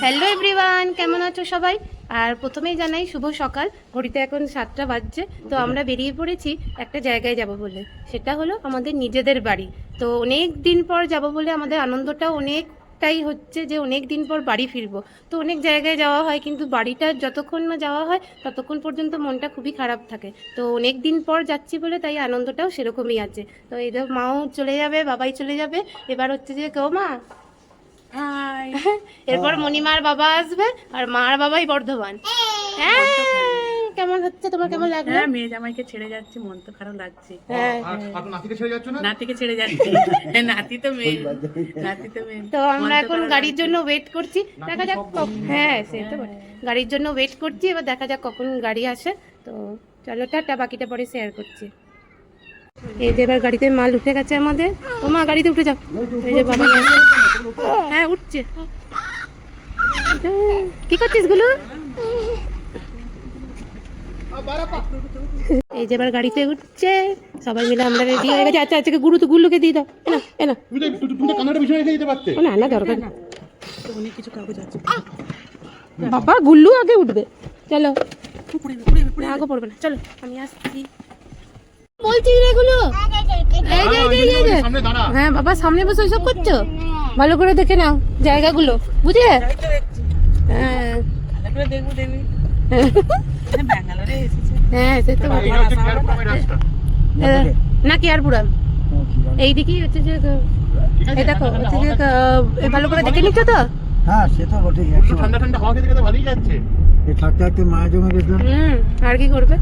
Hello everyone কেমন আছো সবাই? আর প্রথমেই জানাই, শুভ সকাল। ঘড়িতে এখন সাতটা বাজছে। তো আমরা বেরিয়ে পড়েছি একটা জায়গায় যাব বলে। সেটা হলো আমাদের নিজেদের বাড়ি। তো অনেক দিন পর যাব বলে আমাদের আনন্দটা অনেক অনেকটাই হচ্ছে যে অনেক দিন পর বাড়ি ফিরবো। তো অনেক জায়গায় যাওয়া হয়, কিন্তু বাড়িটা যতক্ষণ না যাওয়া হয়, ততক্ষণ পর্যন্ত মনটা খুবই খারাপ থাকে। তো অনেক দিন পর যাচ্ছি বলে, তাই আনন্দটাও সেরকমই আছে। তো যে মাও চলে যাবে, বাবাই চলে যাবে। এবার হচ্ছে যে, কেউ মা এরপর মণিমার বাবা আসবে আর মার বাবাই বর্ধমান। হ্যাঁ। কেমন হচ্ছে? তোমার কেমন লাগল? হ্যাঁ মেয়ে জামাইকে ছেড়ে যাচ্ছি মন তো খারাপ লাগছে। হ্যাঁ নাতিকে ছেড়ে যাচ্ছ না? নাতিকে ছেড়ে যাচ্ছি। হ্যাঁ, নাতি তো মেয়ে। নাতি তো মেয়ে। তো আমরা এখন গাড়ির জন্য ওয়েট করছি। দেখা যাক হ্যাঁ সে তো গাড়ির জন্য ওয়েট করছি এবার দেখা যাক কখন গাড়ি আসে। তো চলো টাটা বাকিটা পরে শেয়ার করছি। এই যে এবার গাড়িতে মাল উঠে গেছে আমাদের। ও মা গাড়িতে উঠে যাও। এই যে বাবা হ্যাঁ উঠছে। কি করছিসগুলো? এই যে এবার গাড়িতে উঠছে সবাই মিলে আমরা রেডি হয়ে গেছে। আচ্ছা আচ্ছা গুরু তো গুল্লুকে দিয়ে দাও। এনা এনা না। না দরকার। অনেক কিছু কাগজ আছে বাবা গুল্লু আগে উঠবে। চলো। না, আগে পড়বে না। চলো আমি আসছি। বলছি এগুলো এই যে, এই যে, এই যে, এই যে। সামনে দাঁড়া। হ্যাঁ বাবা সামনে বসে ওইসব করছ? ভালো করে দেখে নাও জায়গাগুলো বুঝলে? হ্যাঁ। হ্যাঁ সে তো হ্যাঁ, না কেয়ারপুরাম এইদিকেই হচ্ছে যে এই দেখো হচ্ছে যে ভালো করে দেখে নিচ্ছ তো? হ্যাঁ সে তো ঠান্ডা ঠান্ডা হাওয়া খেতে খেতে ভালোই যাচ্ছে। এই থাকতে থাকতে মায়ের জমে গেছিল হুম আর কি করবে?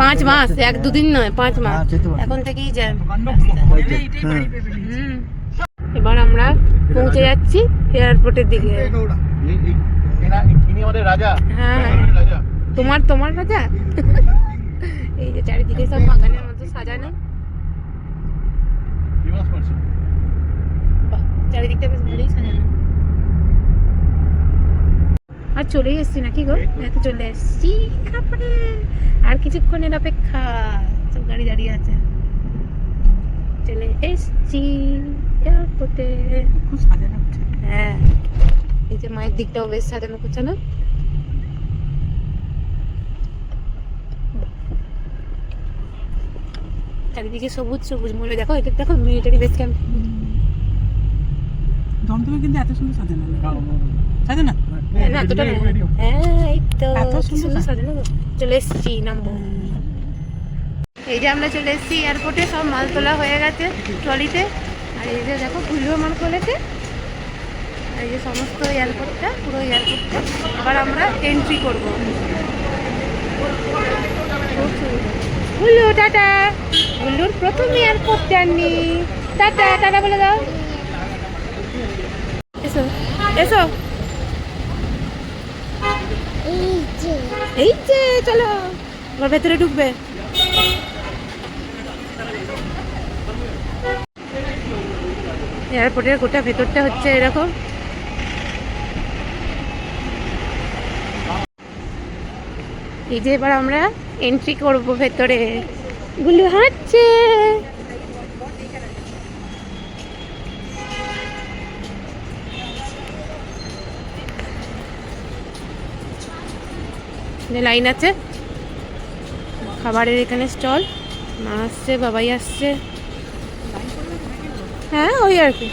পাঁচ মাস এক দুদিন নয় পাঁচ মাস। হ্যাঁ, বটে। এখন থেকেই যায়। হ্যাঁ। হুম। এবার আমরা পৌঁছে যাচ্ছি এয়ারপোর্টের দিকে। হ্যাঁ। তোমার তোমার রাজা? এই যে চারিদিকে সব বাগানের মতো সাজানো। চারিদিকটা বেশ ভালোই সাজানো আর চলেই এসছি নাকি গো? এত চলে এসছি? তারপরে আর কিছুক্ষণের অপেক্ষা সব গাড়ি দাঁড়িয়ে আছে। চলে এসছি এয়ারপোর্টে খুব সাজানো হ্যাঁ। এই যে মায়ের দিকটাও বেশ সাজানো করছে না চারিদিকে সবুজ সবুজ মূল্য দেখো এটা দেখো মিলিটারি বেস ক্যাম্প দমদমে কিন্তু এত সুন্দর সাজানো সাজানো না না এতটা না হ্যাঁ এই তো চলে এসছি নামবো। এই যে আমরা চলে এসেছি এয়ারপোর্টে সব মাল তোলা হয়ে গেছে ট্রলিতে। আর এই যে দেখো ফুলও মাল করেছে এই যে সমস্ত এয়ারপোর্টটা পুরো এয়ারপোর্টটা। আবার আমরা এন্ট্রি করব। গুল্লু টাটা। গুল্লুর প্রথম এয়ারপোর্ট জার্নি। টাটা টাটা বলে দাও। এসো এসো। এই যে, চলো। ভেতরে ঢুকবে। এয়ারপোর্টের গোটা ভেতরটা হচ্ছে এরকম। এই যে এবার আমরা এন্ট্রি করব ভেতরে। গুলু হাঁটছে। লাইন আছে। খাবারের এখানে স্টল। মা আসছে, বাবাই আসছে। হ্যাঁ ওই আর কি।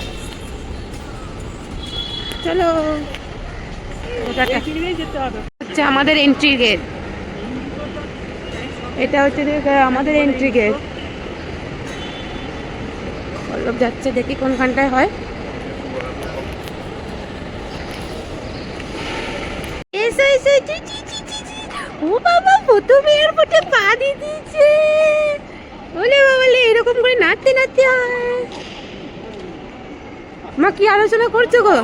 চলো। হচ্ছে আমাদের এন্ট্রি গেট এটা হচ্ছে আমাদের এন্ট্রি গেট পল্লব যাচ্ছে, দেখি কোনখানটায় হয়। এসো এসো। ও বাবা প্রথম এয়ারপোর্টে পা দিয়ে দিয়েছে। বলে বাবালে এরকম করে নাচতে নাচতে হয়। মা কি আলোচনা করছ গো?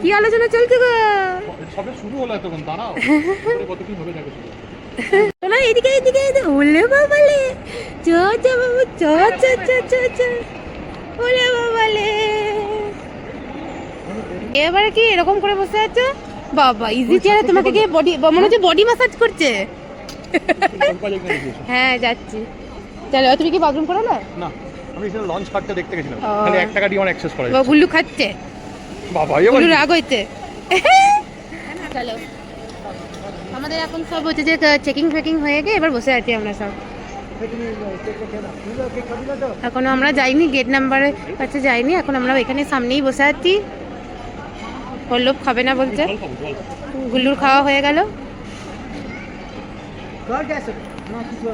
কি আলোচনা চলছে গো? সবে শুরু হলো এতক্ষণ দাঁড়াও। কত কি হবে দেখো চলো এদিকে এদিকে এদিকে ওলে বাবালে চ চ বাবু চ চ চ চ চ। ওলে বাবালে এবারে কি এরকম করে বসে আছো? বাবা ইজি চেয়ারে তোমাকে কি বডি মনে হচ্ছে বডি ম্যাসাজ করছে। হ্যাঁ যাচ্ছি। চলো তুমি কি বাথরুম করো না? না আমি এখানে লঞ্চ পার্কটা দেখতে গেছিলাম। খালি এক টাকা দিয়ে অ্যাক্সেস করা যাচ্ছে। গুল্লু খাচ্ছে। বাবা এবার গুল্লু রাগ হইতে চলো। আমাদের এখন সব হচ্ছে যে চেকিং ফেকিং হয়ে গিয়ে এবার বসে আছি আমরা সব। এখনও আমরা যাইনি গেট নাম্বারের কাছে যাইনি এখন আমরা এখানে সামনেই বসে আছি। পল্লব খাবে না বলছে। গুল্লুর খাওয়া হয়ে গেল।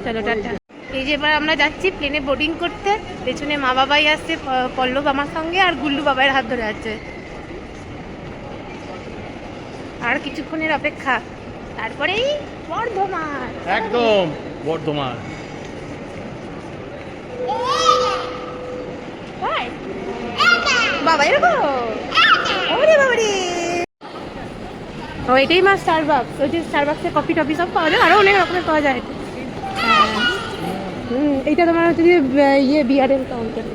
চলো টাটা। এই যে এবার আমরা যাচ্ছি প্লেনে বোর্ডিং করতে। পেছনে মা বাবাই আসছে পল্লব আমার সঙ্গে আর গুল্লু বাবাইয়ের হাত ধরে আছে। আর কিছুক্ষণের অপেক্ষা। তারপরেই বর্ধমান। একদম বর্ধমান. বাবা এরকম ওরে বাবা রে ও এটাই মা স্টারবাক্স ওই যে স্টারবাক্সে কফি টফি সব পাওয়া যায় আরও অনেক রকমের পাওয়া যায়। হ্যাঁ। হুম এইটা তোমার হচ্ছে যে ইয়ে বিয়ারের কাউন্টার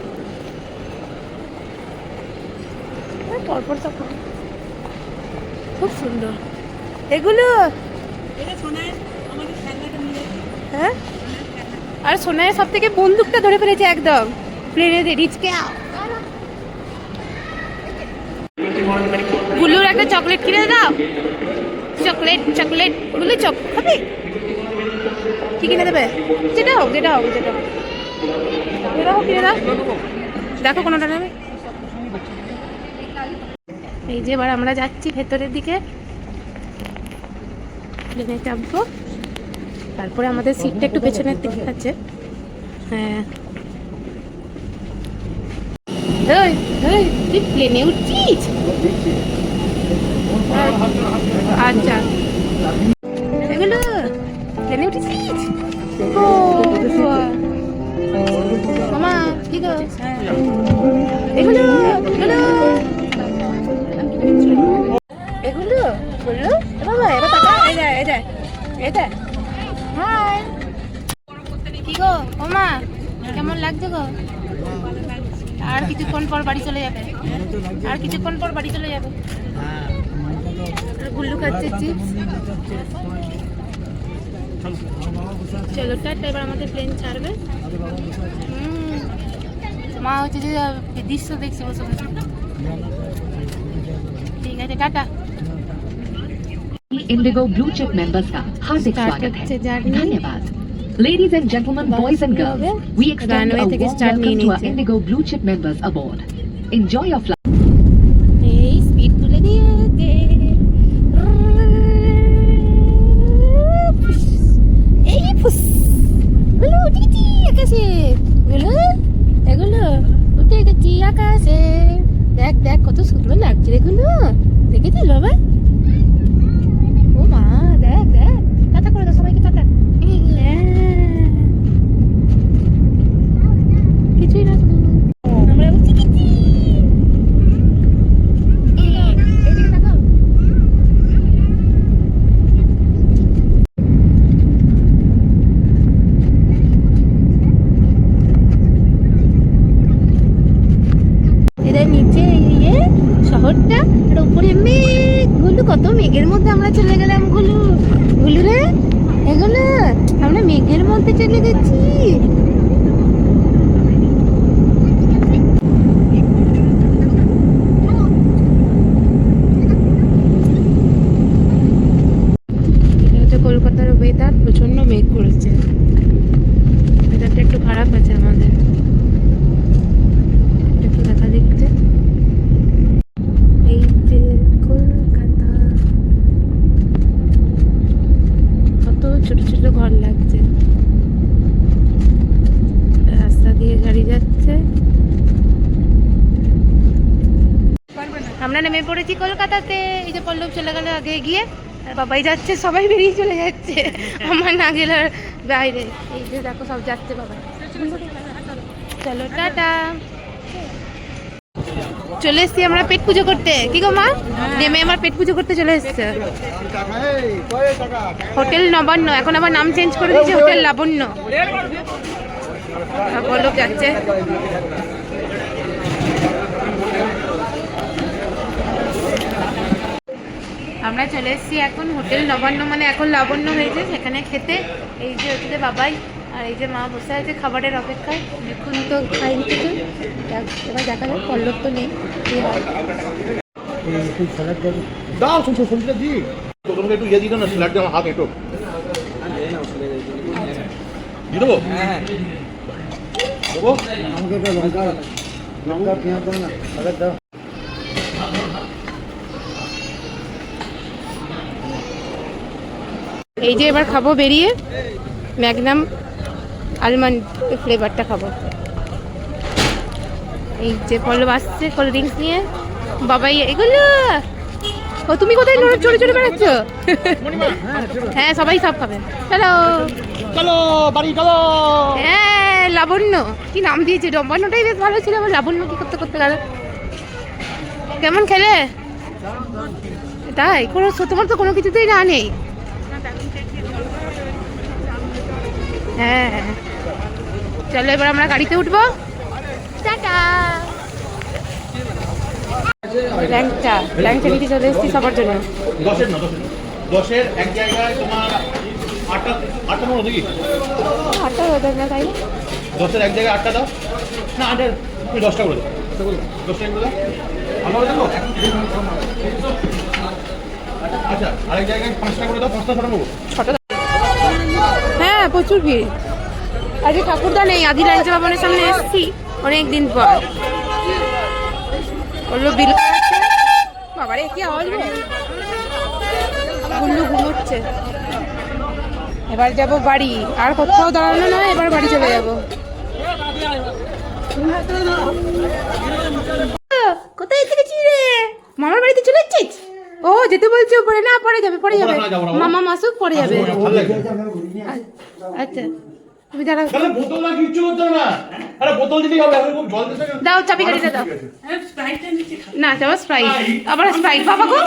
পরপর সব খুব সুন্দর। এগুলো হ্যাঁ? আর সোনায় সব থেকে বন্দুকটা ধরে ফেলেছে একদম। প্লেনে রিচকে একটা চকলেট কিনে দাও। চকলেট চকলেট গুল্লু চক, খাবে? কি কিনে দেবে? যেটা হোক যেটা হোক যেটা হোক। যেটা হোক, কিনে দাও। দেখো কোনোটা নেবে। এই যে এবার আমরা যাচ্ছি ভেতরের দিকে। প্লেনে চাপবো তারপরে আমাদের সিটটা একটু পেছনের দিকে আছে। হ্যাঁ। প্লেনে উঠছিস? আচ্ছা। এগুলো প্লেনে উঠেছিস? মামা, কি গো? এগুলো এগুলো। এগুলো বলল বাবা এবার টাকা যায় এই যায় হাই। কি গো ওমা কেমন লাগছে গো? আর কিছুক্ষণ পর বাড়ি চলে যাবে। আর কিছুক্ষণ পর বাড়ি চলে যাবে। গুল্লু খাচ্ছে চিপস চলো টাটা এবার আমাদের প্লেন ছাড়বে হুম। মা হচ্ছে যে দৃশ্য দেখছে বসে বসে ঠিক আছে tata IndiGo blue chip members का हार्दिक Start स्वागत হচ্ছে है journey। धन्यवाद Ladies and gentlemen, Bus boys and girls, হবে। we extend a Runway warm থেকে start welcome নিয়ে to our নিচ্ছে। Indigo Blue Chip members aboard. Enjoy your flight. হচ্ছে কলকাতার ওয়েদার প্রচণ্ড মেঘ করেছে। ওয়েদারটা একটু খারাপ আছে আমাদের। একটু দেখা দিচ্ছে। এই যে কলকাতা। কত ছোট ছোট ঘর লাগছে রাস্তা দিয়ে গাড়ি যাচ্ছে আমরা নেমে পড়েছি কলকাতাতে। এই যে পল্লব চলে গেল, আগে গিয়ে বাবাই যাচ্ছে, সবাই বেরিয়ে চলে যাচ্ছে। আমার না গেলে বাইরে। এই যে দেখো, সব যাচ্ছে বাবা চলো, টাটা। চলে এসছি আমরা পেট পুজো করতে। কি গো মা? নেমে আমার পেট পুজো করতে চলে এসছে। হোটেল নবান্ন। এখন আবার নাম চেঞ্জ করে দিয়েছে, হোটেল লাবণ্য। পল্লব যাচ্ছে। আমরা চলে এসেছি এখন হোটেল নবান্ন মানে এখন লাবণ্য হয়েছে সেখানে খেতে। এই যে হচ্ছে বাবাই আর এই যে মা বসে আছে খাবারের অপেক্ষায়। এখন তো খাইনি কিছু। দেখ, এবার দেখা যাক পল্লব তো নেই। কি তুই স্যালাড দেবি দাও শুনছো শুনতে দি তোমাকে একটু ইয়ে দিত না স্ল্যাট দিয়ে আমার হাত একটু দিয়ে দেবো? দেবো? আমাকে লঙ্কা লঙ্কা পেঁয়াজ দাও না দাও। এই যে এবার খাব বেরিয়ে ম্যাগনাম আলমন্ড ফ্লেভারটা খাব। এই যে পল্লব আসছে কোল্ড ড্রিঙ্কস নিয়ে। বাবাই এগুলো! ও তুমি কোথায় চড়ে চড়ে বেড়াচ্ছ? হ্যাঁ সবাই সব খাবে। চলো। চলো বাড়ি চলো। হ্যাঁ লাবণ্য। কি নাম দিয়েছে? ডম্বান্নটাই বেশ ভালো ছিল আবার লাবণ্য কি করতে করতে গেল? কেমন খেলে? তাই কোনো তোমার তো কোনো কিছুতেই না নেই। হ্যাঁ। চলো এবার আমরা গাড়িতে উঠবো। টাটা। ল্যাংচা ল্যাংচা নিতে চলে এসেছি সবার জন্য। দশের না দশের দশের এক জায়গায় তোমার আটটা হয়ে না তাই? দশের এক জায়গায় আটটা দাও। না তুমি দশটা করে দাও। দশটা করে দাও। ভালো দেবো? আচ্ছা আরেক জায়গায় পাঁচটা করে দাও পাঁচটা ছটা নেব। ছটা হ্যাঁ প্রচুর ভিড়। আজকে ঠাকুরদা নেই, আদি লাঞ্চা ভবনের সামনে এসেছি অনেক দিন পর। বলল, বিল বাবারে, কি আওয়াজ? গুল্লু ঘুমোচ্ছে। এবার যাব বাড়ি। আর কোথাও দাঁড়ানো নয় এবার বাড়ি চলে যাব। কোথায় এসেছি রে? মামার বাড়িতে চলে এসেছিস? ও যেতে বলছে পরে না পরে যাবে পরে যাবে। মামা মাসুক পরে যাবে। আচ্ছা তুমি দাঁড়াও। তাহলে বোতল না কিচ্ছু করতে না। আরে বোতল দিলেই হবে আমি খুব জল দিতে দাও চাবি গাড়িতে দাও। না যাব স্প্রাইট। আবার স্প্রাইট বাবা গো।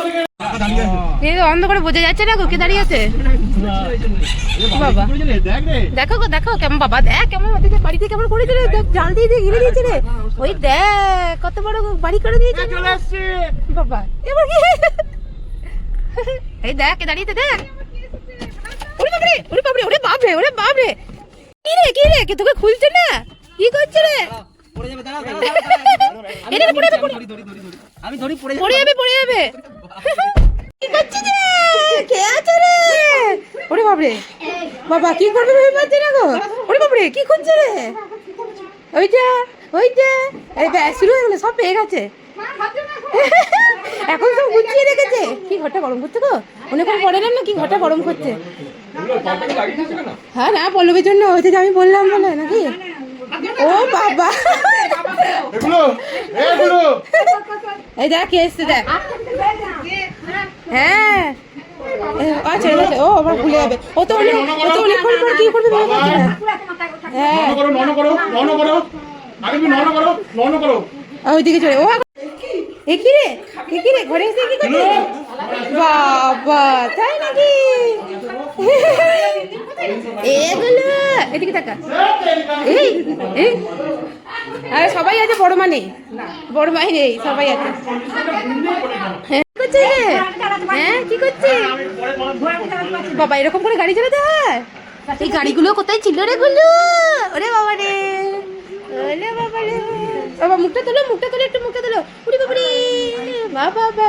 এই তো অন্ধ করে বোঝা যাচ্ছে না গো কে দাঁড়িয়ে আছে? বাবা। দেখো গো দেখো কেমন বাবা দেখ কেমন বাড়িতে কেমন করে দিলে জাল দিয়ে দিয়ে ঘিরে দিয়েছে রে। ওই দেখ কত বড় বাড়ি করে দিয়েছে। চলে আসছে। বাবা এবার কি? এই দেখ কে দাঁড়িয়েছে দেখ। ওরে বাপরে ওরে বাপরে ওরে বাপরে ওরে বাপরে। কি রে কি রে কে তোকে খুলছে না? কি করছে রে? পড়ে যাবে পড়ে আমি ধরি পড়ে পড়ে যাবে পড়ে যাবে। কি করছিস রে? কে আছে রে? ওরে বাপরে। বাবা কি করবে ভেবে পাচ্ছি না গো? ওরে বাপরে কি খুঁজছে রে? ওইটা এই ব্যাস শুরু হয়ে গেলো সব পেয়ে গেছে। এখন সব গুছিয়ে রেখেছে। কি ঘরটা গরম করছে গো? অনেকক্ষণ পরে না কি ঘরটা গরম করছে? হ্যাঁ না পল্লবের জন্য হয়েছে যে আমি বললাম বলে নাকি? ও বাবা। এই দেখ কে এসছে দেখ। হ্যাঁ। আচ্ছা আচ্ছা ও আবার ভুলে যাবে। ও তো অনেক ও তো অনেকক্ষণ পর কি করবে ভেবে পাচ্ছে না। হ্যাঁ। ওইদিকে চলে ও এখন- এ কি রে? এ কি রে? ঘরে এসে কি করছে বাবা, তাই নাকি? এগুলো এদিকে তাকা। এই আরে, সবাই আছে, বড় মা নেই বড় মাই নেই, সবাই আছে। হ্যাঁ হ্যাঁ কি করছে? বাবা, এরকম করে গাড়ি চালাতে হয়? এই গাড়িগুলো কোথায় ছিল রে গুলো? ওরে বাবা রে বাবা মুখটা তোলো মুখটা তোলো একটু মুখটা তোলো। উড়ি বাবা বাবা।